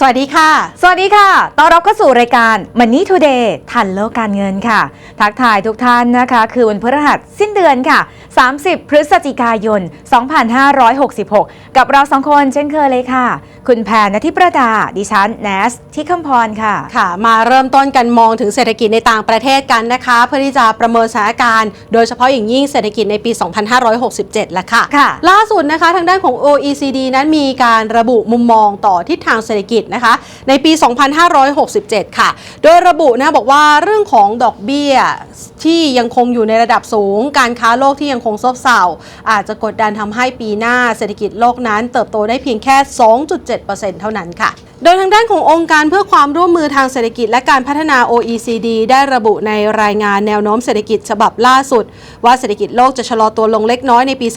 สวัสดีค่ะ สวัสดีค่ะ ต้อนรับเข้าสู่รายการ Money Today ทันโลกการเงินค่ะ ทักทายทุกท่านนะคะ คือวันพฤหัสสิ้นเดือนค่ะ 30 พฤศจิกายน 2566 กับเราสองคนเช่นเคยเลยค่ะ คุณแพนนทิประดา ดิฉันแนสที่คำพรค่ะ ค่ะ มาเริ่มต้นกันมองถึงเศรษฐกิจในต่างประเทศกันนะคะ เพื่อที่จะประเมินสถานการณ์ โดยเฉพาะอย่างยิ่งเศรษฐกิจในปี 2567แล้วค่ะ ค่ะ ล่าสุดนะคะทางด้านของ OECD นั้นมีการระบุมุมมองต่อทิศทางเศรษฐกิจนะคะ ในปี 2567 ค่ะ โดยระบุนะบอกว่าเรื่องของดอกเบี้ยที่ยังคงอยู่ในระดับสูง การค้าโลกที่ยังคงซบเซาอาจจะกดดันทำให้ปีหน้าเศรษฐกิจโลกนั้นเติบโตได้เพียงแค่ 2.7%เท่านั้นค่ะ โดยทางด้านขององค์การเพื่อความร่วมมือทางเศรษฐกิจและการพัฒนา OECD ได้ระบุในรายงานแนวโน้มเศรษฐกิจฉบับล่าสุด ว่าเศรษฐกิจโลกจะชะลอตัวลงเล็กน้อยในปี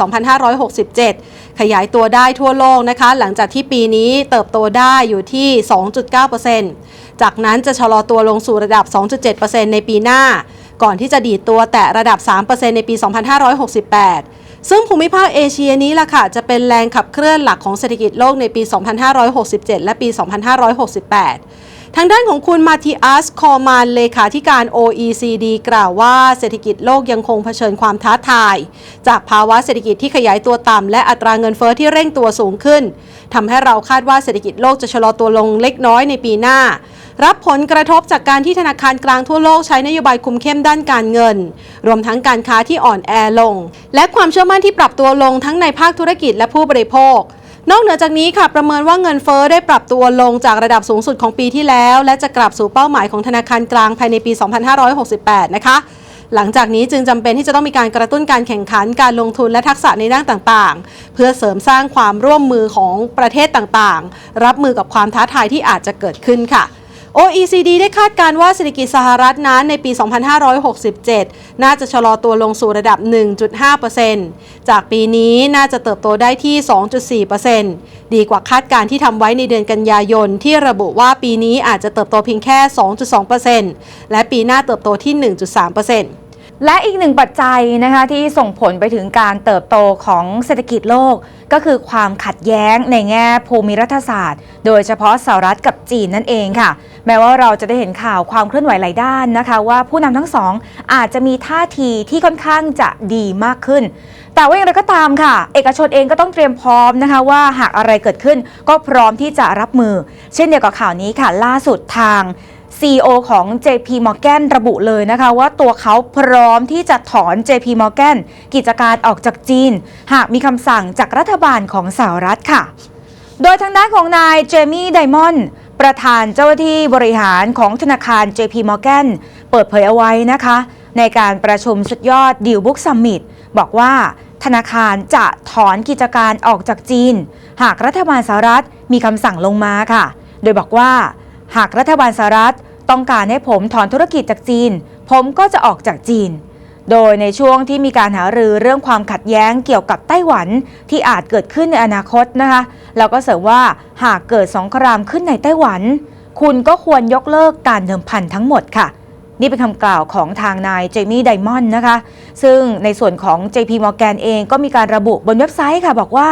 2567 ขยายตัวได้ทั่วโลกนะคะ หลังจากที่ปีนี้เติบโตได้อยู่ที่ 2.9%จากนั้นจะชะลอตัวลงสู่ระดับ 2.7%ในปีหน้า ก่อนที่จะดีดตัวแตะระดับ 3%ในปี 2568 ซึ่งภูมิภาคเอเชียนี้ล่ะค่ะ จะเป็นแรงขับเคลื่อนหลักของเศรษฐกิจโลกในปี 2567 และปี 2568 ทางด้านของคุณมาติอัส คอร์มาน เลขาธิการ OECD กล่าวว่าเศรษฐกิจโลกยังคงเผชิญความท้าทาย จากภาวะเศรษฐกิจที่ขยายตัวต่ำและอัตราเงินเฟอ้อที่เร่งตัวสูงขึ้นทำให้เราคาดว่าเศรษฐกิจโลกจะชะลอตัวลงเล็กน้อยในปีหน้า รับผลกระทบจากการที่ธนาคารกลางทั่วโลกใช้นโยบายคุมเข้มด้านการเงิน รวมทั้งการค้าที่อ่อนแอลง และความเชื่อมั่นที่ปรับตัวลงทั้งในภาคธุรกิจและผู้บริโภคนอกเหนือจากนี้ค่ะประเมินว่าเงินเฟ้อได้ปรับตัวลงจากระดับสูงสุดของปีที่แล้ว และจะกลับสู่เป้าหมายของธนาคารกลางภายในปี 2568 นะคะ หลังจากนี้จึงจำเป็นที่จะต้องมีการกระตุ้นการแข่งขันการลงทุนและทักษะในด้านต่างๆ เพื่อเสริมสร้างความร่วมมือของประเทศต่างๆ รับมือกับความท้าทายที่อาจจะเกิดขึ้นค่ะ OECD ได้คาดการว่าเศรษฐกิจสหรัฐนั้นในปี 2567 น่าจะชะลอตัวลงสู่ระดับ 1.5%จากปีนี้น่าจะเติบโตได้ที่ 2.4%ดีกว่าคาดการที่ทำไว้ในเดือนกันยายน ที่ระบุว่าปีนี้อาจจะเติบโตเพียงแค่ 2.2%และปีหน้าเติบโตที่ 1.3% และอีกหนึ่งปัจจัยนะคะที่ส่งผลไปถึงการเติบโตของเศรษฐกิจโลก ก็คือความขัดแย้งในแง่ภูมิรัฐศาสตร์ โดยเฉพาะสหรัฐกับจีนนั่นเองค่ะ แม้ว่าเราจะได้เห็นข่าวความเคลื่อนไหวหลายด้านนะคะ ว่าผู้นำทั้งสองอาจจะมีท่าทีที่ค่อนข้างจะดีมากขึ้น แต่ว่าอย่างไรก็ตามค่ะ เอกชนเองก็ต้องเตรียมพร้อมนะคะว่าหากอะไรเกิดขึ้นก็พร้อมที่จะรับมือ เช่นเดียวกับข่าวนี้ค่ะล่าสุดทาง CEO ของ JP Morgan ระบุเลยนะคะว่าตัวเขาพร้อมที่จะถอน JP Morgan กิจการออกจากจีน หากมีคำสั่งจากรัฐบาลของสหรัฐค่ะ โดยทางด้านของนายเจมี่ไดมอนด์ประธานเจ้าหน้าที่บริหารของธนาคาร JP Morgan เปิดเผยเอาไว้นะคะ ในการประชุมสุดยอดดิวบุ๊กซัมมิตบอกว่าธนาคารจะถอนกิจการออกจากจีน หากรัฐบาลสหรัฐมีคำสั่งลงมาค่ะ โดยบอกว่า หากรัฐบาลสหรัฐ ต้องการให้ผมถอนธุรกิจจากจีน ผมก็จะออกจากจีน โดยในช่วงที่มีการหารือเรื่องความขัดแย้งเกี่ยวกับไต้หวันที่อาจเกิดขึ้นในอนาคตนะคะแล้วก็เสริมว่าหากเกิดสงครามขึ้นในไต้หวัน คุณก็ควรยกเลิกการเดิมพันทั้งหมดค่ะนี่เป็นคำกล่าวของทางนายเจมี่ไดมอนด์นะคะ ซึ่งในส่วนของ JP Morgan เองก็มีการระบุบนเว็บไซต์ค่ะบอกว่า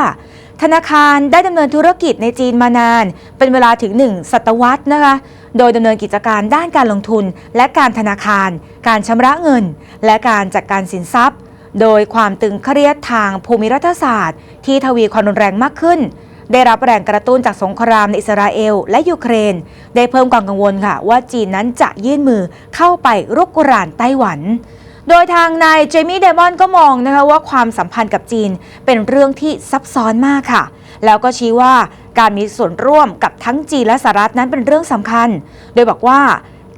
ธนาคารได้ดำเนินธุรกิจในจีนมานาน เป็นเวลาถึง 1 ศตวรรษนะคะ โดยดำเนินกิจการด้านการลงทุน และการธนาคาร การชำระเงิน และการจัดการสินทรัพย์ โดยความตึงเครียดทางภูมิรัฐศาสตร์ ที่ทวีความรุนแรงมากขึ้น ได้รับแรงกระตุ้นจากสงครามในอิสราเอล และยูเครน ได้เพิ่มความกังวลค่ะ ว่าจีนนั้นจะยื่นมือเข้าไปรุกรานไต้หวันโดยทางนายเจมี่เดมอนก็มองนะคะว่าความสัมพันธ์กับจีนเป็นเรื่องที่ซับซ้อนมากค่ะ แล้วก็ชี้ว่าการมีส่วนร่วมกับทั้งจีนและสหรัฐนั้นเป็นเรื่องสำคัญ โดยบอกว่า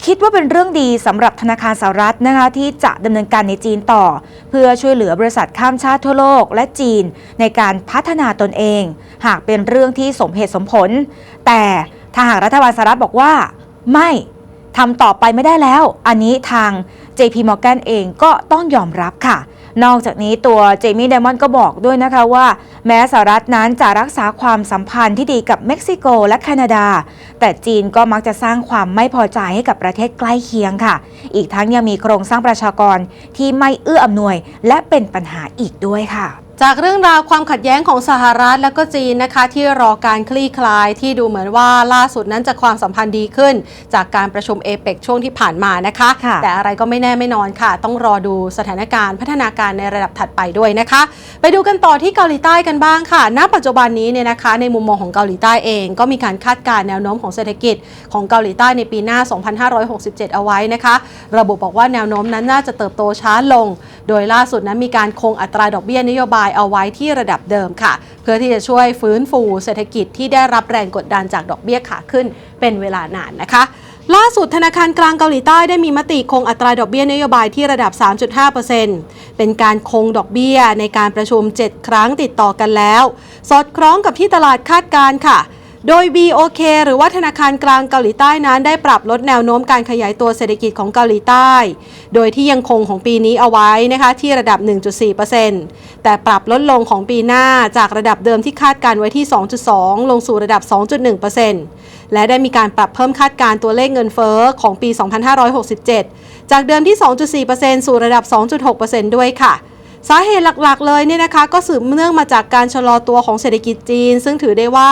คิดว่าเป็นเรื่องดีสำหรับธนาคารสหรัฐนะคะที่จะดำเนินการในจีนต่อ เพื่อช่วยเหลือบริษัทข้ามชาติทั่วโลกและจีนในการพัฒนาตนเอง หากเป็นเรื่องที่สมเหตุสมผล แต่ถ้าหากรัฐบาลสหรัฐบอกว่า ไม่ทำต่อไปไม่ได้แล้ว อันนี้ทาง JP Morgan เองก็ต้องยอมรับค่ะ นอกจากนี้ตัวเจมี่ไดมอนด์ก็บอกด้วยนะคะว่า แม้สหรัฐนั้นจะรักษาความสัมพันธ์ที่ดีกับเม็กซิโกและแคนาดา แต่จีนก็มักจะสร้างความไม่พอใจให้กับประเทศใกล้เคียงค่ะ อีกทั้งยังมีโครงสร้างประชากรที่ไม่เอื้ออำนวย และเป็นปัญหาอีกด้วยค่ะ จากเรื่องราวความขัดแย้งของสหรัฐและก็จีนนะคะที่รอการคลี่คลายที่ดูเหมือนว่าล่าสุดนั้นจะความสัมพันธ์ดีขึ้น จากการประชุมเอเปกช่วงที่ผ่านมานะคะค่ะแต่อะไรก็ไม่แน่ไม่นอนค่ะ ต้องรอดูสถานการณ์พัฒนาการในระดับถัดไปด้วยนะคะ ไปดูกันต่อที่เกาหลีใต้กันบ้างค่ะ ณ ปัจจุบันนี้เนี่ยนะคะในมุมมองของเกาหลีใต้เอง ก็มีการคาดการณ์แนวโน้มของเศรษฐกิจของเกาหลีใต้ในปีหน้า 2567 เอาไว้นะคะ ระบุบอกว่าแนวโน้มนั้นน่าจะเติบโตช้าลง โดยล่าสุดนั้นมีการคงอัตราดอกเบี้ยนโยบายเอาไว้ที่ระดับเดิมค่ะ เพื่อที่จะช่วยฟื้นฟูเศรษฐกิจที่ได้รับแรงกดดันจากดอกเบี้ยขาขึ้นเป็นเวลานานนะคะล่าสุดธนาคารกลางเกาหลีใต้ได้มีมติคงอัตราดอกเบี้ยนโยบายที่ระดับ 3.5%เป็นการคงดอกเบี้ยในการประชุม 7 ครั้งติดต่อกันแล้ว สอดคล้องกับที่ตลาดคาดการณ์ค่ะ โดย BOK หรือว่าธนาคารกลางเกาหลีใต้นั้นได้ปรับลดแนวโน้มการขยายตัวเศรษฐกิจของเกาหลีใต้ โดยที่ยังคงของปีนี้เอาไว้นะคะที่ระดับ 1.4%แต่ปรับลดลงของปีหน้าจากระดับเดิมที่คาดการไว้ที่ 2.2 ลงสู่ระดับ 2.1%และได้มีการปรับเพิ่มคาดการตัวเลขเงินเฟ้อของปี 2567 จากเดิมที่ 2.4%สู่ระดับ 2.6%ด้วยค่ะ สาเหตุหลักๆ เลยเนี่ยนะคะก็สืบเนื่องมาจากการชะลอตัวของเศรษฐกิจจีน ซึ่งถือได้ว่า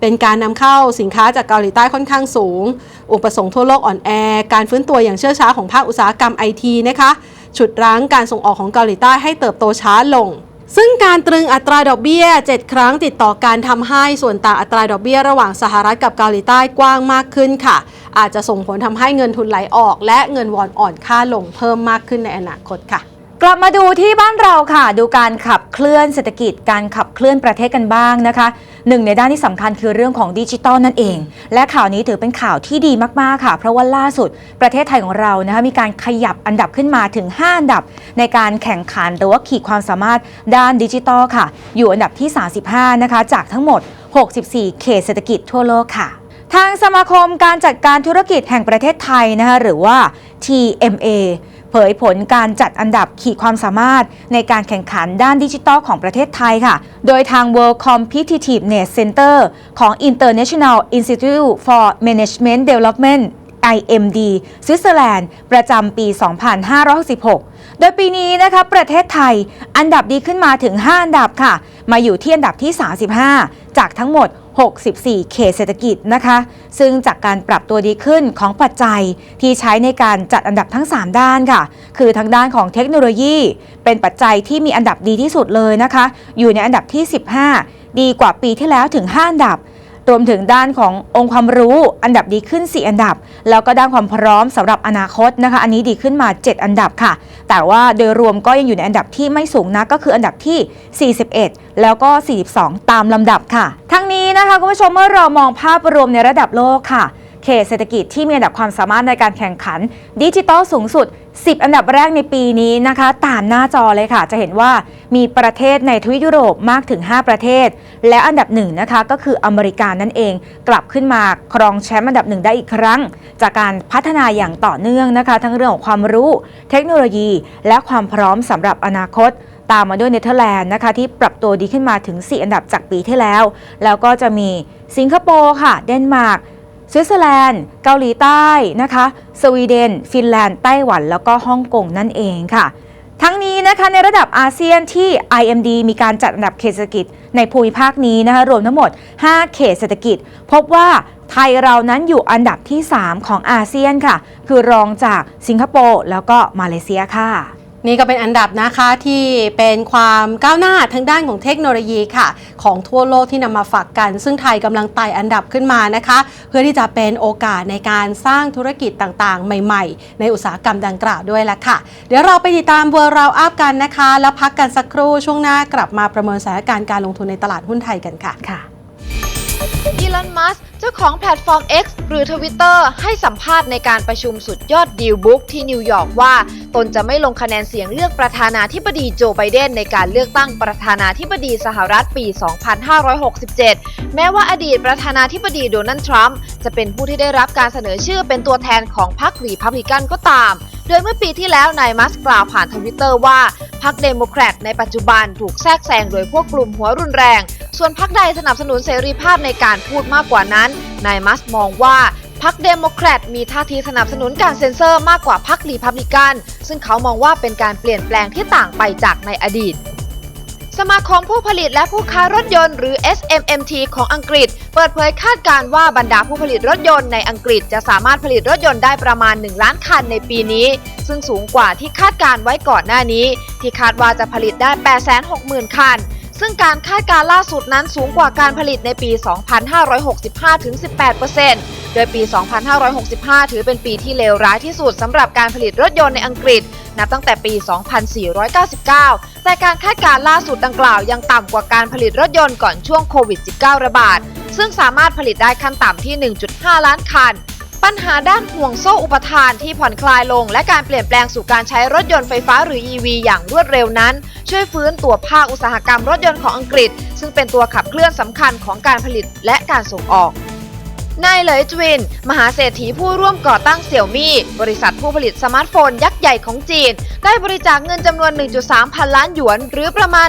เป็นการนำเข้าสินค้าจากเกาหลีใต้ค่อนข้างสูง อุปสงค์ทั่วโลกอ่อนแอ การฟื้นตัวอย่างเชื่อช้าของภาคอุตสาหกรรมไอทีนะคะฉุดรั้งการส่งออกของเกาหลีใต้ให้เติบโตช้าลงซึ่งการตรึงอัตราดอกเบี้ย 7 ครั้งติดต่อการทำให้ส่วนต่างอัตราดอกเบี้ยระหว่างสหรัฐกับเกาหลีใต้กว้างมากขึ้นค่ะ อาจจะส่งผลทำให้เงินทุนไหลออก และเงินวอนอ่อนค่าลงเพิ่มมากขึ้นในอนาคตค่ะ กลับมาดูที่บ้านเราค่ะ ดูการขับเคลื่อนเศรษฐกิจการขับเคลื่อนประเทศกันบ้างนะคะหนึ่งในด้านที่สำคัญคือเรื่องของดิจิตอลนั่นเอง และข่าวนี้ถือเป็นข่าวที่ดีมาก ๆ ค่ะ เพราะว่าล่าสุดประเทศไทยของเรานะคะมีการขยับอันดับขึ้นมาถึง 5 อันดับ ในการแข่งขันหรือว่าขีดความสามารถด้านดิจิตอลค่ะ อยู่อันดับที่ 35 นะคะ จากทั้งหมด 64 เขตเศรษฐกิจทั่วโลกค่ะทางสมาคมการจัดการธุรกิจแห่งประเทศไทยนะคะหรือว่า TMA เผยผลการจัดอันดับขีดความสามารถในการแข่งขันด้านดิจิทัลของประเทศไทยค่ะ โดยทาง World Competitiveness Center ของ International Institute for Management Development IMD สวิตเซอร์แลนด์ ประจำปี 2566 โดยปีนี้นะคะประเทศไทยอันดับดีขึ้นมาถึง 5 อันดับค่ะ มาอยู่ที่อันดับที่ 35 จากทั้งหมด 64 เขตเศรษฐกิจนะคะ ซึ่งจากการปรับตัวดีขึ้นของปัจจัยที่ใช้ในการจัดอันดับทั้ง 3 ด้านค่ะ คือทั้งด้านของเทคโนโลยี เป็นปัจจัยที่มีอันดับดีที่สุดเลยนะคะ อยู่ในอันดับที่ 15 ดีกว่าปีที่แล้วถึง 5 อันดับ รวมถึงด้านขององค์ความรู้อันดับดีขึ้น 4 อันดับ แล้วก็ด้านความพร้อมสำหรับอนาคตนะคะ อันนี้ดีขึ้นมา 7 อันดับค่ะ แต่ว่าโดยรวมก็ยังอยู่ในอันดับที่ไม่สูงนะก็คืออันดับที่ 41 แล้วก็ 42 ตามลำดับค่ะ ทั้งนี้นะคะคุณผู้ชมเมื่อเรามองภาพรวมในระดับโลกค่ะ ขตเศรษฐกิจที่มีอันดับความสามารถในการแข่งขัน ดิจิตอลสูงสุด 10 อันดับแรกในปีนี้นะคะ ตามหน้าจอเลยค่ะ จะเห็นว่ามีประเทศในทวีปยุโรปมากถึง 5 ประเทศ และอันดับหนึ่งนะคะก็คืออเมริกานั่นเอง กลับขึ้นมาครองแชมป์อันดับหนึ่งได้อีกครั้ง จากการพัฒนาอย่างต่อเนื่องนะคะ ทั้งเรื่องของความรู้ เทคโนโลยี และความพร้อมสำหรับอนาคตตามมาด้วยเนเธอร์แลนด์นะคะที่ปรับตัวดีขึ้นมาถึง 4 อันดับจากปีที่แล้ว แล้วก็จะมีสิงคโปร์ค่ะ เดนมาร์ก สวิตเซอร์แลนด์ เกาหลีใต้นะคะ สวีเดน ฟินแลนด์ ไต้หวัน แล้วก็ฮ่องกงนั่นเองค่ะ ทั้งนี้นะคะในระดับอาเซียนที่ IMD มีการจัดอันดับเขตเศรษฐกิจในภูมิภาคนี้นะคะรวมทั้งหมด 5 เขตเศรษฐกิจ พบว่าไทยเรานั้นอยู่อันดับที่ 3 ของอาเซียนค่ะ คือรองจากสิงคโปร์แล้วก็มาเลเซียค่ะ นี่ก็เป็นอันดับนะคะที่เป็นความก้าวหน้าทางด้านของเทคโนโลยีค่ะ ของทั่วโลกที่นำมาฝากกัน ซึ่งไทยกำลังไต่อันดับขึ้นมานะคะ เพื่อที่จะเป็นโอกาสในการสร้างธุรกิจต่างๆ ใหม่ ๆ ในอุตสาหกรรมดังกล่าวด้วยละค่ะ เดี๋ยวเราไปติดตามเวอร์ราวอัพกันนะคะ แล้วพักกันสักครู่ช่วงหน้ากลับมาประเมินสถานการณ์การลงทุนในตลาดหุ้นไทยกันค่ะค่ะอีลอนมัสเจ้าของแพลตฟอร์ม X หรือ Twitter ให้สัมภาษณ์ในการประชุมสุดยอดดีลบุ๊กที่นิวยอร์กว่า ตนจะไม่ลงคะแนนเสียงเลือกประธานาธิบดีโจไบเดนในการเลือกตั้งประธานาธิบดีสหรัฐปี 2567 แม้ว่าอดีตประธานาธิบดีโดนัลด์ทรัมป์จะเป็นผู้ที่ได้รับการเสนอชื่อเป็นตัวแทนของพรรครีพับลิกันก็ตาม โดยเมื่อปีที่แล้วนายมัสกล่าวผ่านทวิตเตอร์ว่าพรรคเดโมแครตในปัจจุบันถูกแทรกแซงโดยพวกกลุ่มหัวรุนแรง ส่วนพรรคใดสนับสนุนเสรีภาพในการพูดมากกว่านั้นนายมัสมองว่าพรรคเดโมแครตมีท่าทีสนับสนุนการเซ็นเซอร์มากกว่าพรรครีพับลิกัน ซึ่งเขามองว่าเป็นการเปลี่ยนแปลงที่ต่างไปจากในอดีตสมาคมผู้ผลิตและผู้ค้ารถยนต์หรือ SMMT ของอังกฤษ เปิดเผยคาดการณ์ว่าบรรดาผู้ผลิตรถยนต์ในอังกฤษจะสามารถผลิตรถยนต์ได้ประมาณ 1 ล้านคันในปีนี้ ซึ่งสูงกว่าที่คาดการไว้ก่อนหน้านี้ ที่คาดว่าจะผลิตได้ 860,000 คัน ซึ่งการคาดการล่าสุดนั้นสูงกว่าการผลิตในปี 2565 ถึง 18%โดยปี 2565 ถือเป็นปีที่เลวร้ายที่สุดสำหรับการผลิตรถยนต์ในอังกฤษ นับตั้งแต่ปี 2499 แต่การคาดการล่าสุดดังกล่าวยังต่ำกว่าการผลิตรถยนต์ก่อนช่วงโควิด -19 ระบาด ซึ่งสามารถผลิตได้ขั้นต่ำที่ 1.5 ล้านคัน ปัญหาด้านห่วงโซ่อุปทานที่ผ่อนคลายลง และการเปลี่ยนแปลงสู่การใช้รถยนต์ไฟฟ้าหรือ EV อย่างรวดเร็วนั้น ช่วยฟื้นตัวภาคอุตสาหกรรมรถยนต์ของอังกฤษ ซึ่งเป็นตัวขับเคลื่อนสำคัญของการผลิตและการส่งออกนายเหลยจวิน มหาเศรษฐีผู้ร่วมก่อตั้งเสี่ยวมี่ บริษัทผู้ผลิตสมาร์ทโฟนยักษ์ใหญ่ของจีน ได้บริจาคเงินจำนวน 1.3 พันล้านหยวน หรือประมาณ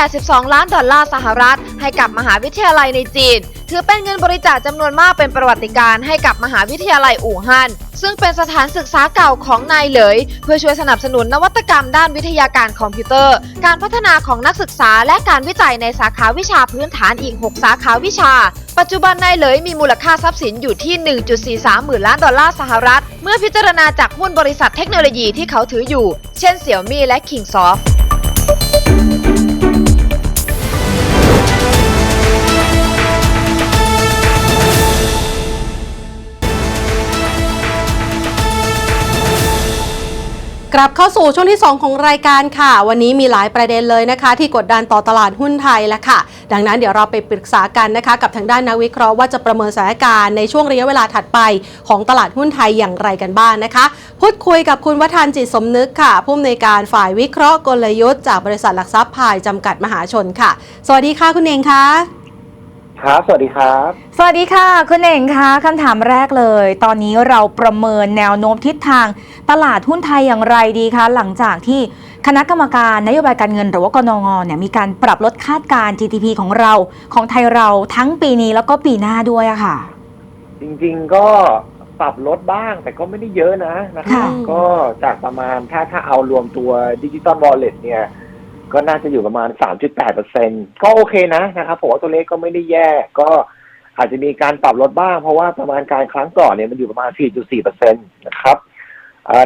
182 ล้านดอลลาร์สหรัฐ ให้กับมหาวิทยาลัยในจีน ถือเป็นเงินบริจาคจำนวนมากเป็นประวัติการณ์ให้กับมหาวิทยาลัยอู่ฮั่นซึ่งเป็นสถานศึกษาเก่าของนายเหลย เพื่อช่วยสนับสนุนนวัตกรรมด้านวิทยาการคอมพิวเตอร์ การพัฒนาของนักศึกษาและการวิจัยในสาขาวิชาพื้นฐานอีก 6 สาขาวิชา ปัจจุบันนายเหลยมีมูลค่าทรัพย์สินอยู่ที่ 1.43 หมื่นล้านดอลลาร์สหรัฐ เมื่อพิจารณาจากหุ้นบริษัทเทคโนโลยีที่เขาถืออยู่ เช่นเสี่ยวมี่และ Kingsoft กลับเข้าสู่ช่วงที่ 2 ของรายการค่ะ วันนี้มีหลายประเด็นเลยนะคะ ที่กดดันต่อตลาดหุ้นไทยแล้วค่ะ ดังนั้นเดี๋ยวเราไปปรึกษากันนะคะ กับทางด้านนักวิเคราะห์ว่าจะประเมินสถานการณ์ในช่วงระยะเวลาถัดไปของตลาดหุ้นไทยอย่างไรกันบ้างนะคะ พูดคุยกับคุณวัฒนจิตสมนึกค่ะ ผู้อำนวยการฝ่ายวิเคราะห์กลยุทธ์จากบริษัทหลักทรัพย์พายจำกัดมหาชนค่ะ สวัสดีค่ะคุณเองค่ะ ครับ สวัสดีครับ สวัสดีค่ะ คุณเองคะคำถามแรกเลย ตอนนี้เราประเมินแนวโน้มทิศทาง ตลาดหุ้นไทยอย่างไรดีคะ หลังจากที่คณะกรรมการนโยบายการเงินหรือว่ากนงเนี่ยมีการปรับลดคาดการณ์ GDP ของเราของไทยเราทั้งปีนี้แล้วก็ปีหน้าด้วยอะค่ะ จริงๆก็ปรับลดบ้างแต่ก็ไม่ได้เยอะนะนะครับ ค่ะ ก็จากประมาณถ้าถ้าเอารวมตัวดิจิตอลวอลเล็ตเนี่ย ก็น่าจะอยู่ประมาณ 3.8เปอร์เซ็นก็โอเคนะนะครับผมว่าตัวเลขก็ไม่ได้แย่ก็อาจจะมีการปรับลดบ้าง เพราะว่าประมาณการครั้งก่อนเนี่ยมันอยู่ประมาณ 4.4เปอร์เซ็นตนะครับ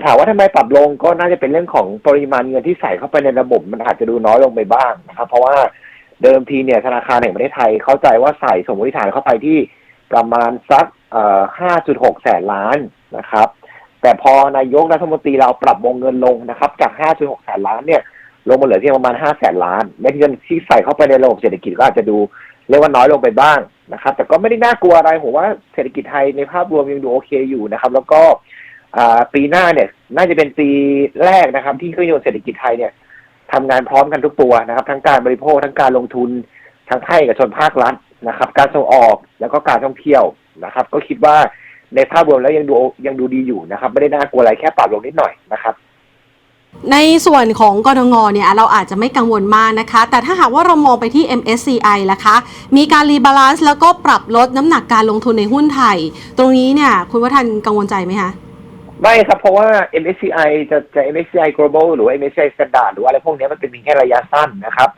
ถามว่าทำไมปรับลงก็น่าจะเป็นเรื่องของปริมาณเงินที่ใส่เข้าไปในระบบมันอาจจะดูน้อยลงไปบ้างนะครับ เพราะว่าเดิมทีเนี่ยธนาคารแห่งประเทศไทยเข้าใจว่าใส่สมมติฐานเข้าไปที่ประมาณสัก 5.6 แสนล้านนะครับ แต่พอนายกรัฐมนตรีเราปรับวงเงินลงนะครับ จาก 5.6 แสนล้านเนี่ย ลงมาเหลือเพียงประมาณ5แสนล้านและที่ที่ใส่เข้าไปในระบบเศรษฐกิจก็อาจจะดูเรียกว่าน้อยลงไปบ้างนะครับ แต่ก็ไม่ได้น่ากลัวอะไรผมว่าเศรษฐกิจไทยในภาพรวมยังดูโอเคอยู่นะครับ แล้วก็ปีหน้าเนี่ย น่าจะเป็นปีแรกนะครับ ที่เครื่องยนต์เศรษฐกิจไทยเนี่ยทำงานพร้อมกันทุกตัวนะครับ ทั้งการบริโภคทั้งการลงทุนทั้งภาคเอกชนภาครัฐนะครับ การส่งออกแล้วก็การท่องเที่ยวนะครับ ก็คิดว่าในภาพรวมแล้วยังดูยังดูดีอยู่นะครับ ไม่ได้น่ากลัวอะไรแค่ปรับลงนิดหน่อยนะครับ ในส่วนของกรงเนี่ยเราอาจจะไม่กังวลมากนะคะ แต่ถ้าหากว่าเรามองไปที่ MSCI ล่ะคะ มีการรีบาลานซ์แล้วก็ปรับลดน้ำหนักการลงทุนในหุ้นไทย ตรงนี้เนี่ยคุณวัฒนกังวลใจไหมคะ ไม่ครับ เพราะว่า MSCI จะจะ MSCI Global หรือ MSCI Standard หรือว่าอะไรพวกนี้มันเป็นเพียงแค่ระยะสั้นนะครับ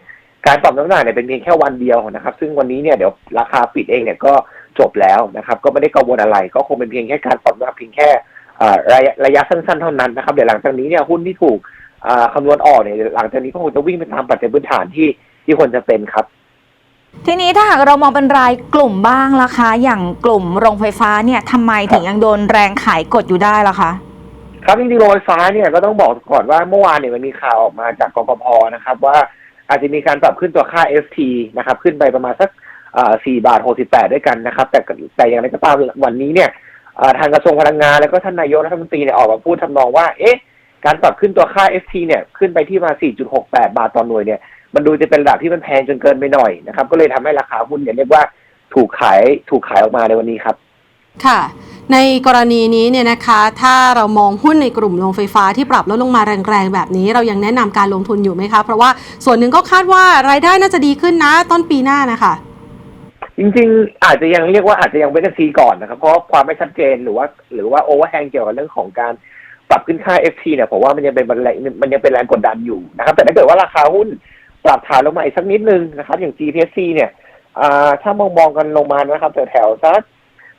การปรับน้ำหนักเนี่ยเป็นเพียงแค่วันเดียวนะครับ ซึ่งวันนี้เนี่ยเดี๋ยวราคาปิดเองเนี่ยก็จบแล้วนะครับ ก็ไม่ได้กังวลอะไร ก็คงเป็นเพียงแค่การปรับน้ำหนักเพียงแค่ ระยะระยะสั้นๆเท่านั้นนะครับเดี๋ยวหลังจากนี้เนี่ยหุ้นที่ถูกอ่าคำนวณออกเนี่ยหลังจากนี้ก็คงจะวิ่งไปตามปัจจัยพื้นฐานที่ที่ควรจะเป็นครับทีนี้ถ้าหากเรามองเป็นรายกลุ่มบ้างล่ะคะ อย่างกลุ่มโรงไฟฟ้าเนี่ยทำไมถึงยังโดนแรงขายกดอยู่ได้ล่ะคะ ครับจริงๆโรงไฟฟ้าเนี่ยก็ต้องบอกก่อนว่าเมื่อวานเนี่ยมันมีข่าวออกมาจากกกพนะครับว่าอาจจะมีการปรับขึ้นตัวค่า FT นะครับขึ้นไปประมาณสักสี่บาทหกสิบแปดด้วยกันนะครับ แต่แต่อย่างไรก็ตามวันนี้เนี่ยเอ่อ ทางกระทรวงพลังงานแล้วก็ท่านนายกรัฐมนตรีเนี่ยออกมาพูดทำนองว่า เอ๊ะ การปรับขึ้นตัวค่า FT เนี่ยขึ้นไปที่มา 4.68 บาทต่อหน่วยเนี่ย มันดูจะเป็นระดับที่มันแพงจนเกินไปหน่อยนะครับ ก็เลยทำให้ราคาหุ้นเนี่ยเรียกว่าถูกขายถูกขายออกมาในวันนี้ครับ ค่ะ ในกรณีนี้เนี่ยนะคะ ถ้าเรามองหุ้นในกลุ่มโรงไฟฟ้าที่ปรับลดลงมาแรงๆแบบนี้ เรายังแนะนำการลงทุนอยู่ไหมคะ เพราะว่าส่วนหนึ่งก็คาดว่ารายได้น่าจะดีขึ้นนะต้นปีหน้านะคะ จริงๆ อาจจะยังเรียกว่าอาจจะยังไม่ได้ซีก่อนนะครับ เพราะความไม่ชัดเจนหรือว่า หรือว่าโอเวอร์แฮงเกี่ยวกับเรื่องของการปรับขึ้นค่า FT เนี่ยผมว่ามันยังเป็นแรงมันยังเป็นแรงกดดันอยู่นะครับ แต่ถ้าเกิดว่าราคาหุ้นปรับฐานลงมาอีกสักนิดนึงนะครับ อย่าง GPC เนี่ยถ้ามองมองกันลงมานะครับแถวๆสัก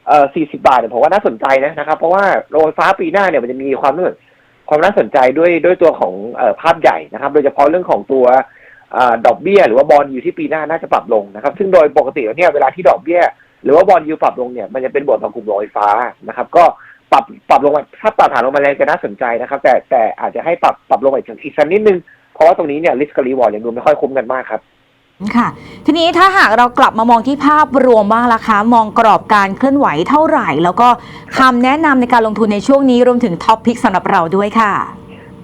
เอ่อ40บาทเนี่ยผมว่าน่าสนใจนะครับ เพราะว่าโรงไฟฟ้าปีหน้าเนี่ยมันจะมีความน่าความน่าสนใจด้วยด้วยตัวของอภาพใหญ่นะครับ โดยเฉพาะเรื่องของตัว ดอกเบี้ยหรือว่าบอลอยู่ที่ปีหน้าน่าจะปรับลงนะครับ ซึ่งโดยปกติแล้วเนี่ยเวลาที่ดอกเบี้ย หรือว่าบอลยูปรับลงเนี่ยมันจะเป็นบวกต่อกลุ่มโรงไฟฟ้านะครับ ก็ปรับปรับลงมาถ้าปรับฐานลงมาแรงจะน่าสนใจนะครับ แต่แต่อาจจะให้ปรับปรับลงมาอีกอีกสักนิดนึงเพราะว่าตรงนี้เนี่ยริสก์รีวอร์ดยังดูไม่ค่อยคุ้มกันมากครับค่ะ ทีนี้ถ้าหากเรากลับมามองที่ภาพรวมบ้างล่ะคะมองกรอบการเคลื่อนไหวเท่าไหร่ แล้วก็คำแนะนำในการลงทุนในช่วงนี้รวมถึงท็อปพิกสำหรับเราด้วยค่ะ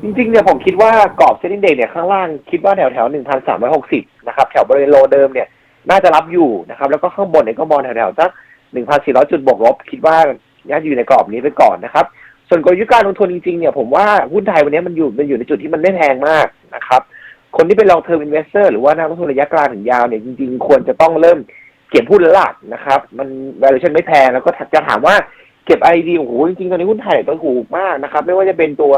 จริงๆเนี่ยผมคิดว่ากรอบเซ็นดิ้งเดย์เนี่ยข้างล่างคิดว่าแถวแถวหนึ่งพันสามร้อยหกสิบนะครับแถวบริเวณโลเดิมเนี่ยน่าจะรับอยู่นะครับแล้วก็ข้างบนเนี่ยก็มองแถวแถวสักหนึ่งพันสี่ร้อยจุดบวกลบคิดว่าน่าจะอยู่ในกรอบนี้ไปก่อนนะครับส่วนกลยุทธ์การลงทุนจริงๆเนี่ยผมว่าหุ้นไทยวันนี้มันอยู่มันอยู่ในจุดที่มันไม่แพงมากนะครับคนที่เป็น long term investor หรือว่านักลงทุนระยะกลางถึงยาวเนี่ยจริงๆ ควรจะต้องเริ่มเก็บหุ้นแล้วล่ะนะครับ มัน valuation ไม่แพงแล้วก็จะถามว่าเก็บ ID โอ้โหจริงๆตอนนี้หุ้นไทยต้องถูกมากนะครับ ไม่ว่าจะเป็นตัว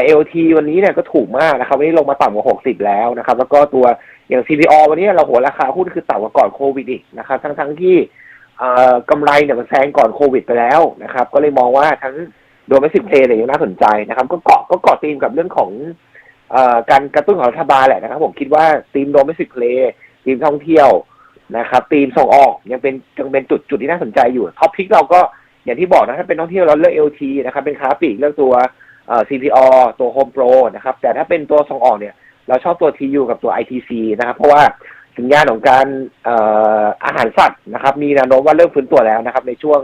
ILT วันนี้เนี่ยก็ถูกมากนะครับ วันนี้ลงมาต่ำกว่า 60 แล้วนะครับ แล้วก็ตัวอย่าง CPO วันนี้เราโหราคาหุ้นคือต่ำกว่าก่อนโควิดอีกนะครับ ทั้งๆที่เอ่อกำไรเนี่ยมันแซงก่อนโควิดไปแล้วนะครับ ก็เลยมองว่าทั้งโดเมสิกเพลย์เนี่ยยังน่าสนใจนะครับ ก็เกาะก็เกาะธีมกับเรื่องของเอ่อการกระตุ้นของรัฐบาลแหละนะครับ ผมคิดว่าธีมโดเมสิกเพลย์ธีมท่องเที่ยวนะครับธีมส่งออกยังเป็นยังเป็นจุดจุดที่น่าสนใจอยู่ท็อปพิกเราก็อย่างที่บอกนะถ้าเป็นท่องเที่ยวเราเลือก LT นะครับเป็นค้าปลีกเลือกตัว CPO ตัว Home Pro นะครับ แต่ถ้าเป็นตัวส่งออกเนี่ย เราชอบตัว TU กับตัว ITC นะครับ เพราะว่าสัญญาณของการเอ่ออาหารสัตว์นะครับ มีแนวโน้มว่าเริ่มฟื้นตัวแล้วนะครับ ในช่วง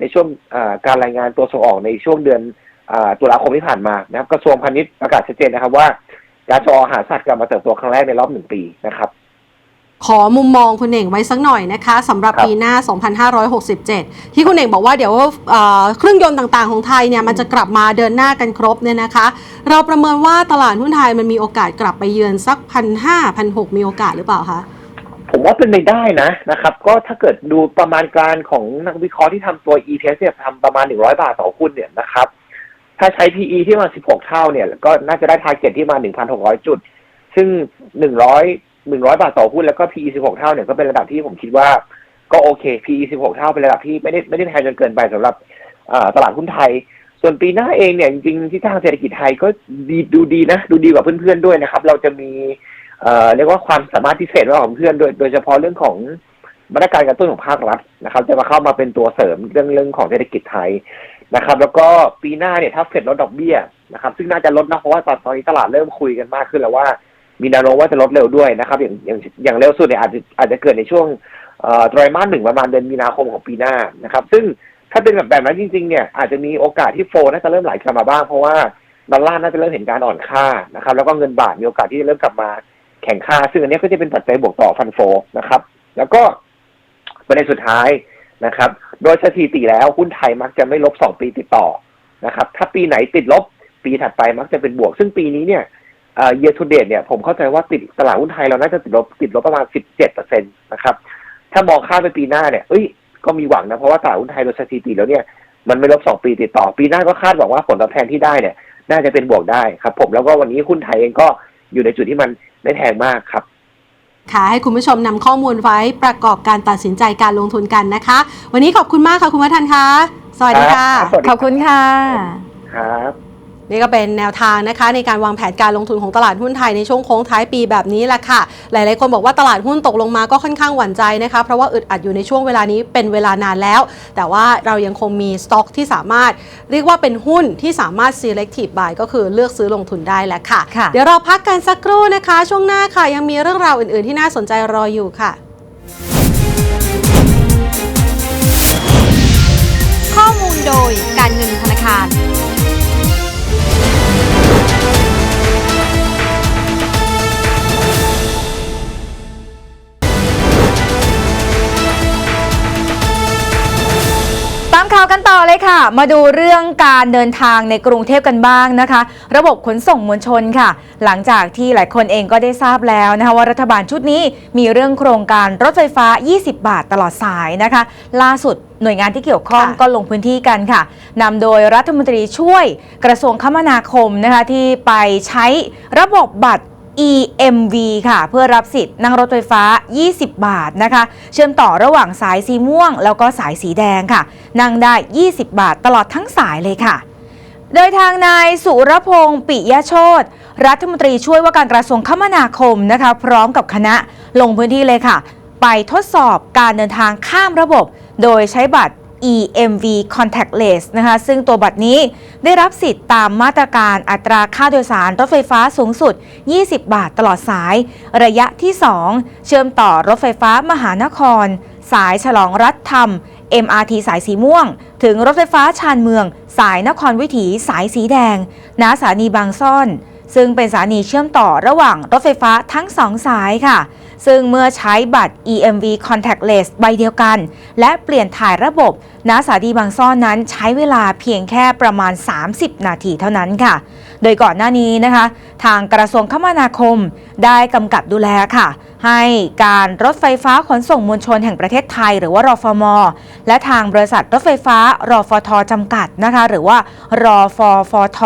ในช่วงเอ่อการรายงานตัวส่งออกในช่วงเดือนเอ่อตุลาคมที่ผ่านมานะครับ กระทรวงพาณิชย์ประกาศชัดเจนนะครับว่าการส่งออกอาหารสัตว์กลับมาเติบโตครั้งแรกในรอบหนึ่งปีนะครับ ขอมุมมองคุณเน่งไว้สักหน่อยนะคะสำหรับครับปีหน้า 2567 ที่คุณเน่งบอกว่าเดี๋ยวเอ่อเครื่องยนต์ต่างๆของไทยเนี่ยมันจะกลับมาเดินหน้ากันครบเนี่ยนะคะ เราประเมินว่าตลาดหุ้นไทยมันมีโอกาสกลับไปเยือนสักพันห้าพันหกมีโอกาสหรือเปล่าคะผมว่าเป็นไปได้นะนะครับ ก็ถ้าเกิดดูประมาณการของนักวิเคราะห์ที่ทำตัว ETF เนี่ยทำประมาณ 100 บาทต่อหุ้นเนี่ยนะครับ ถ้าใช้ PE ที่มา 16 เท่าเนี่ยก็น่าจะได้ทาร์เก็ตที่มา 1,600 จุด ซึ่ง 100 100บาทต่อหุ้นแล้วก็ PE 16เท่าเนี่ยก็เป็นระดับที่ผมคิดว่า ก็โอเค PE 16เท่าเป็นระดับที่ไม่ได้ไม่ได้แพงจนเกินไปสำหรับตลาดหุ้นไทย ส่วนปีหน้าเองเนี่ยจริงๆที่ทางเศรษฐกิจไทยก็ดีดูดีนะ ดูดีกว่าเพื่อนๆด้วยนะครับ เราจะมีเอ่อเรียกว่าความสามารถพิเศษระหว่างเพื่อนโดยโดยเฉพาะเรื่องของมาตรการกระตุ้นของภาครัฐนะครับ จะมาเข้ามาเป็นตัวเสริมเรื่องเรื่องของเศรษฐกิจไทยนะครับ แล้วก็ปีหน้าเนี่ยถ้าเฟดลดดอกเบี้ยนะครับ ซึ่งน่าจะลดนะเพราะว่าตอนนี้ตลาดเริ่มคุยกันมากขึ้นแล้วว่า มีแนวโน้มว่าจะลดเร็วด้วยนะครับ อย่างอย่างอย่างเร็วสุดเนี่ยอาจจะอาจจะเกิดในช่วงไตรมาสหนึ่งประมาณเดือนมีนาคมของปีหน้านะครับ ซึ่งถ้าเป็นแบบแบบนั้นจริงๆเนี่ยอาจจะมีโอกาสที่โฟลน่าจะเริ่มไหลกลับมาบ้างเพราะว่าดอลลาร์น่าจะเริ่มเห็นการอ่อนค่านะครับ แล้วก็เงินบาทมีโอกาสที่จะเริ่มกลับมาแข่งค่า ซึ่งอันนี้ก็จะเป็นปัจจัยบวกต่อฟันโฟนะครับ แล้วก็ประเด็นสุดท้ายนะครับ โดยสถิติแล้วหุ้นไทยมักจะไม่ลบสองปีติดต่อนะครับ ถ้าปีไหนติดลบปีถัดไปมักจะเป็นบวก ซึ่งปีนี้เนี่ย เอ่อ year to date เนี่ยผมเข้าใจว่าติดตลาดหุ้นไทยเราน่าจะติดลบติดลบประมาณ 17เปอร์เซ็นต์นะครับถ้ามองข้ามไปปีหน้าเนี่ยเอ้ยก็มีหวังนะเพราะว่าตลาดหุ้นไทยโดยสถิติแล้วเนี่ยมันไม่ลบสองปีติดต่อ ปีหน้าก็คาดหวังว่าผลตอบแทนที่ได้เนี่ย น่าจะเป็นบวกได้ครับ ผมแล้วก็วันนี้หุ้นไทยเองก็อยู่ในจุดที่มันไม่แพงมากครับค่ะให้คุณผู้ชมนำข้อมูลไว้ประกอบการตัดสินใจการลงทุนกันนะคะ วันนี้ขอบคุณมากค่ะคุณวัฒนคะสวัสดีค่ะครับสวัสดีขอบคุณค่ะครับ นี่ก็เป็นแนวทางนะคะในการวางแผนการลงทุนของตลาดหุ้นไทยในช่วงโค้งท้ายปีแบบนี้แหละค่ะ หลายๆ คนบอกว่าตลาดหุ้นตกลงมาก็ค่อนข้างหวั่นใจนะคะ เพราะว่าอึดอัดอยู่ในช่วงเวลานี้เป็นเวลานานแล้ว แต่ว่าเรายังคงมีสต็อกที่สามารถ เรียกว่าเป็นหุ้นที่สามารถ selective buy ก็คือเลือกซื้อลงทุนได้แหละค่ะค่ะเดี๋ยวเราพักกันสักครู่นะคะ ช่วงหน้าค่ะยังมีเรื่องราวอื่น ๆ ที่น่าสนใจรออยู่ค่ะข้อมูลโดยการเงินธนาคาร ตามข่าวกันต่อเลยค่ะ มาดูเรื่องการเดินทางในกรุงเทพกันบ้างนะคะ ระบบขนส่งมวลชนค่ะ หลังจากที่หลายคนเองก็ได้ทราบแล้วนะคะว่ารัฐบาลชุดนี้มีเรื่องโครงการรถไฟฟ้า 20 บาทตลอดสายนะคะ ล่าสุดหน่วยงานที่เกี่ยวข้องค่ะก็ลงพื้นที่กันค่ะนำโดยรัฐมนตรีช่วยกระทรวงคมนาคมนะคะที่ไปใช้ระบบบัตร EMV ค่ะ เพื่อรับสิทธิ์นั่งรถไฟฟ้า 20 บาทนะคะ เชื่อมต่อระหว่างสายสีม่วง แล้วก็สายสีแดงค่ะ นั่งได้ 20 บาทตลอดทั้งสายเลยค่ะ โดยทางนายสุรพงศ์ปิยโชตรัฐมนตรีช่วยว่าการกระทรวงคมนาคมนะคะ พร้อมกับคณะลงพื้นที่เลยค่ะ ไปทดสอบการเดินทางข้ามระบบ โดยใช้บัตร EMV contactless นะคะ ซึ่งตัวบัตรนี้ได้รับสิทธิ์ตามมาตรการอัตราค่าโดยสารรถไฟฟ้าสูงสุด 20 บาทตลอดสาย ระยะที่ 2 เชื่อมต่อรถไฟฟ้ามหานคร สายฉลองรัฐธรรม MRT สายสีม่วง ถึงรถไฟฟ้าชานเมือง สายนครวิถีสายสีแดงณสถานีบางซ่อน ซึ่งเป็นสถานีเชื่อมต่อระหว่างรถไฟฟ้าทั้งสองสายค่ะ ซึ่งเมื่อใช้บัตร EMV contactless ใบเดียวกัน และเปลี่ยนถ่ายระบบณสถานีบางซ่อนนั้นใช้เวลาเพียงแค่ประมาณ 30 นาทีเท่านั้นค่ะ โดยก่อนหน้านี้นะคะ ทางกระทรวงคมนาคมได้กำกับดูแลค่ะ ให้การรถไฟฟ้าขนส่งมวลชนแห่งประเทศไทย หรือว่ารอฟม และทางบริษัทรถไฟฟ้ารอฟทจำกัดนะคะ หรือว่ารอฟฟท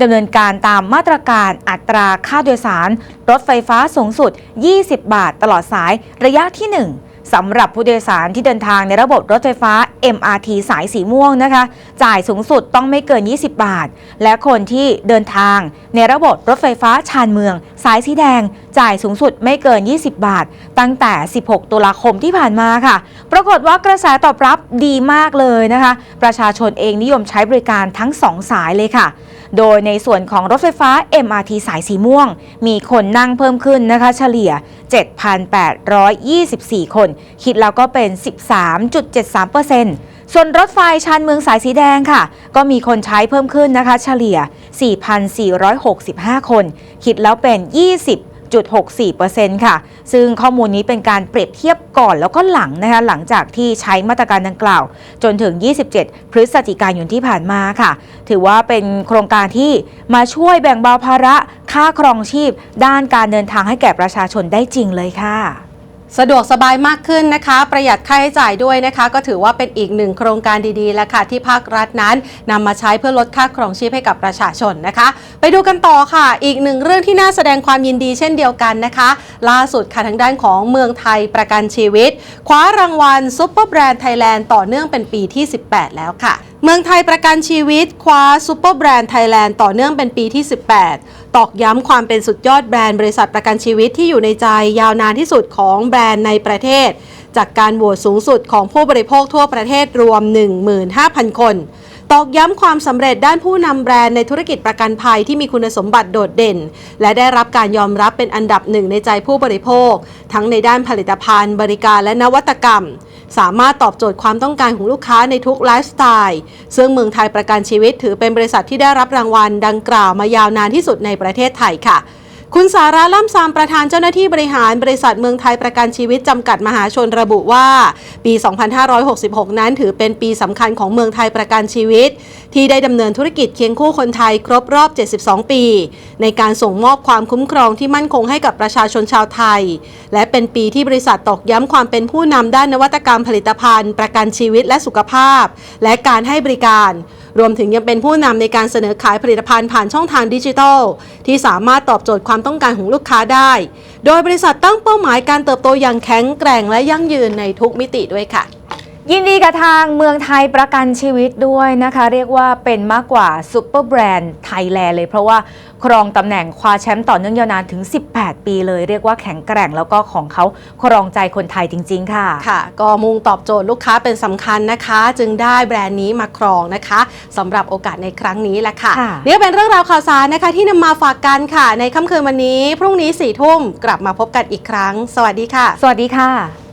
ดำเนินการตามมาตรการอัตราค่าโดยสาร รถไฟฟ้าสูงสุด 20 บาทตลอดสายระยะที่ 1 สำหรับผู้โดยสารที่เดินทางในระบบรถไฟฟ้า MRT สายสีม่วงนะคะ จ่ายสูงสุดต้องไม่เกิน 20 บาท และคนที่เดินทางในระบบรถไฟฟ้าชานเมือง สายสีแดง จ่ายสูงสุดไม่เกิน 20 บาท ตั้งแต่ 16 ตุลาคมที่ผ่านมาค่ะ ปรากฏว่ากระแสตอบรับดีมากเลยนะคะ ประชาชนเองนิยมใช้บริการทั้ง 2 สายเลยค่ะ โดยในส่วนของรถไฟฟ้า MRT สายสีม่วง มีคนนั่งเพิ่มขึ้นนะคะเฉลี่ย 7,824 คน คิดแล้วก็เป็น 13.73%ส่วนรถไฟชานเมืองสายสีแดงค่ะ ก็มีคนใช้เพิ่มขึ้นนะคะ เฉลี่ย 4,465 คน คิดแล้วเป็น 20 10.64%ค่ะ ซึ่งข้อมูลนี้เป็นการเปรียบเทียบก่อนแล้วก็หลังนะคะหลังจากที่ใช้มาตรการดังกล่าว จนถึง 27 พฤศจิกายนที่ผ่านมาค่ะ ถือว่าเป็นโครงการที่มาช่วยแบ่งเบาภาระค่าครองชีพ ด้านการเดินทางให้แก่ประชาชนได้จริงเลยค่ะ สะดวกสบายมากขึ้นนะคะ ประหยัดค่าใช้จ่ายด้วยนะคะ ก็ถือว่าเป็นอีกหนึ่งโครงการดีๆแล้วค่ะที่ภาครัฐนั้นนำมาใช้เพื่อลดค่าครองชีพให้กับประชาชนนะคะ ไปดูกันต่อค่ะ อีกหนึ่งเรื่องที่น่าแสดงความยินดีเช่นเดียวกันนะคะ ล่าสุดค่ะทางด้านของเมืองไทยประกันชีวิต คว้ารางวัลซุปเปอร์แบรนด์ไทยแลนด์ต่อเนื่องเป็นปีที่ 18 แล้วค่ะ เมืองไทยประกันชีวิตคว้าซูเปอร์แบรนด์ไทยแลนด์ต่อเนื่องเป็นปีที่ 18 ตอกย้ำความเป็นสุดยอดแบรนด์บริษัทประกันชีวิตที่อยู่ในใจยาวนานที่สุดของแบรนด์ในประเทศ จากการโหวตสูงสุดของผู้บริโภคทั่วประเทศรวม 15,000 คน ตอกย้ำความสำเร็จด้านผู้นำแบรนด์ในธุรกิจประกันภัยที่มีคุณสมบัติโดดเด่น และได้รับการยอมรับเป็นอันดับหนึ่งในใจผู้บริโภค ทั้งในด้านผลิตภัณฑ์ บริการและนวัตกรรม สามารถตอบโจทย์ความต้องการของลูกค้าในทุกไลฟ์สไตล์ซึ่งเมืองไทยประกันชีวิตถือเป็นบริษัทที่ได้รับรางวัลดังกล่าวมายาวนานที่สุดในประเทศไทยค่ะ คุณสาราล่ำซามประธานเจ้าหน้าที่บริหารบริษัทเมืองไทยประกันชีวิตจำกัดมหาชนระบุว่า ปี 2566 นั้นถือเป็นปีสำคัญของเมืองไทยประกันชีวิต ที่ได้ดำเนินธุรกิจเคียงคู่คนไทยครบรอบ 72 ปี ในการส่งมอบความคุ้มครองที่มั่นคงให้กับประชาชนชาวไทย และเป็นปีที่บริษัทตอกย้ำความเป็นผู้นำด้านนวัตกรรมผลิตภัณฑ์ ประกันชีวิตและสุขภาพ และการให้บริการรวมถึงยังเป็นผู้นำในการเสนอขายผลิตภัณฑ์ผ่านช่องทางดิจิทัล ที่สามารถตอบโจทย์ความต้องการของลูกค้าได้ โดยบริษัทตั้งเป้าหมายการเติบโตอย่างแข็งแกร่งและยั่งยืนในทุกมิติด้วยค่ะ ยินดีกับทางเมืองไทยประกันชีวิตด้วยนะคะ เรียกว่าเป็นมากกว่าซูเปอร์แบรนด์ไทยแลนด์เลย เพราะว่าครองตำแหน่งคว้าแชมป์ต่อเนื่องยาวนานถึง 18 ปีเลย เรียกว่าแข็งแกร่งแล้วก็ของเขาครองใจคนไทยจริง ๆ ค่ะ ค่ะ ก็มุ่งตอบโจทย์ลูกค้าเป็นสำคัญนะคะ จึงได้แบรนด์นี้มาครองนะคะสำหรับโอกาสในครั้งนี้แหละค่ะค่ะ นี่ก็เป็นเรื่องราวข่าวสารนะคะ ที่นำมาฝากกันค่ะ ในค่ำคืนวันนี้ พรุ่งนี้สี่ทุ่มกลับมาพบกันอีกครั้ง สวัสดีค่ะ สวัสดีค่ะ